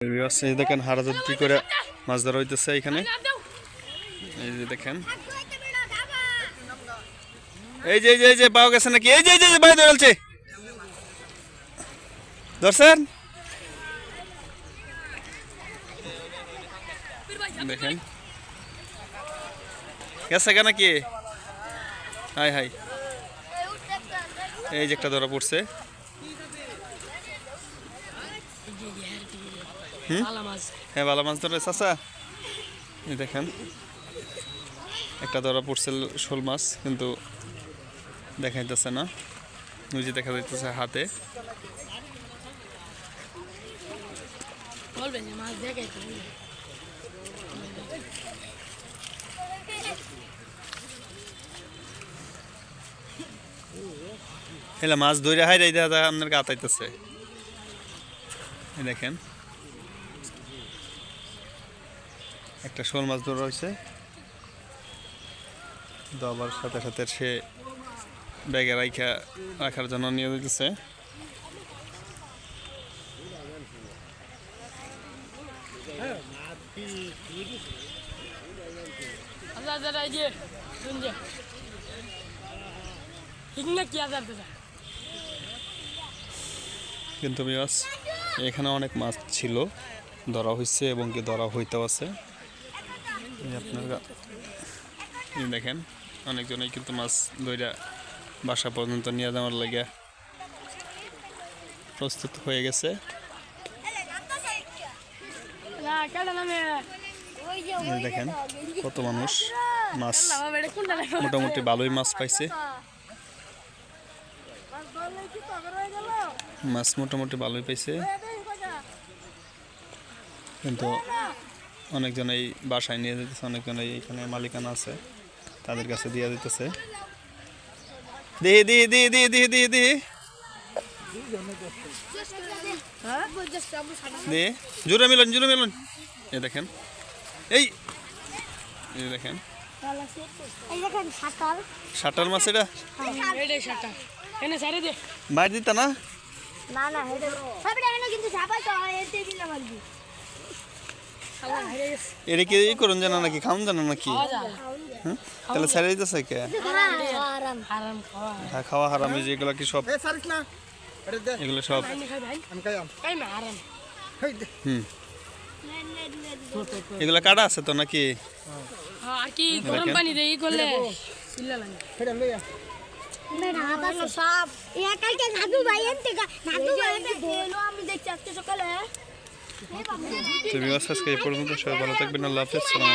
এই দেখেন হারাজাত করে মাছ ধরা হইতেছে এখানে। এই যে দেখেন। এই যে এই যে পাওয়া গেছে নাকি? এই যে এই যে ভাই ধরেছে। ধরছেন? দেখেন। গেছে কেন কি হাই হাই। এই যে একটা ধরা পড়ছে। হ্যাঁ ভালো মাছ ধরে চাচা? এই দেখেন একটা ধরা পড়ছে শোল মাছ কিন্তু দেখা দেখাইতেছে না। যে দেখা যাইতেছে হাতে। মাছ ধরে হাই রাই দেখা আপনার গাতাইতেছে দেখেন একটা শোল মাছ ধরা হয়েছে। আবার সাথে সাথে সে ব্যাগে রাইখা রাখার জন্য নিয়ে দিতেছে কিন্তু এখানে অনেক মাছ ছিল ধরা হয়েছে এবং কি ধরা হইতেও আছে। আপনারা দেখেন অনেকজনেই কিন্তু মাছ ধইরা বাসা পর্যন্ত নিয়ে যাওয়ার লাগে প্রস্তুত হয়ে গেছে। দেখেন কত মানুষ মাছ মোটামুটি ভালোই মাছ পাইছে। মাছ মোটামুটি ভালোই পাইছে। কিন্তু অনেকজন এই বাসায় নিয়ে যেতেছে অনেকজন এইখানে মালিকানা আছে, তাদের কাছে দিয়ে দিতেছে। দিহি দিহি দিহি দিহি জোরে মিলন জোরে মিলন। এই দেখেন। এই দেখেন। শাটার মাছ এটা? মার দিতা না? না না কিন্তু এটা কি ই করুন জানা নাকি খাওন জানা নাকি? খাওয়া যা হুম? তাহলে ছেড়ে দিতেছে কে? খাওয়া হ্যাঁ, খাওয়া হারাম এই যে এগুলো কি সব? এ সারিস না। এটা দে। এগুলো সব ভাই খাই ভাই। আমি খাইয়াম খাই না হারাম হেই দে। হুম। এগুলো কাটা আছে তো নাকি? হ্যাঁ, আর কি গরম পানি দিয়ে ই করলে চিল্লা লাগে। হেডা লইয়া মেরা হাতা সব কালকে নাদু ভাই এনতে নাদু ভাই আমি দেখছি আজকে সকালে। তো বিবাস আজকে এই পর্যন্ত। সবাই ভালো থাকবেন আল্লাহ হাফেজ সালাম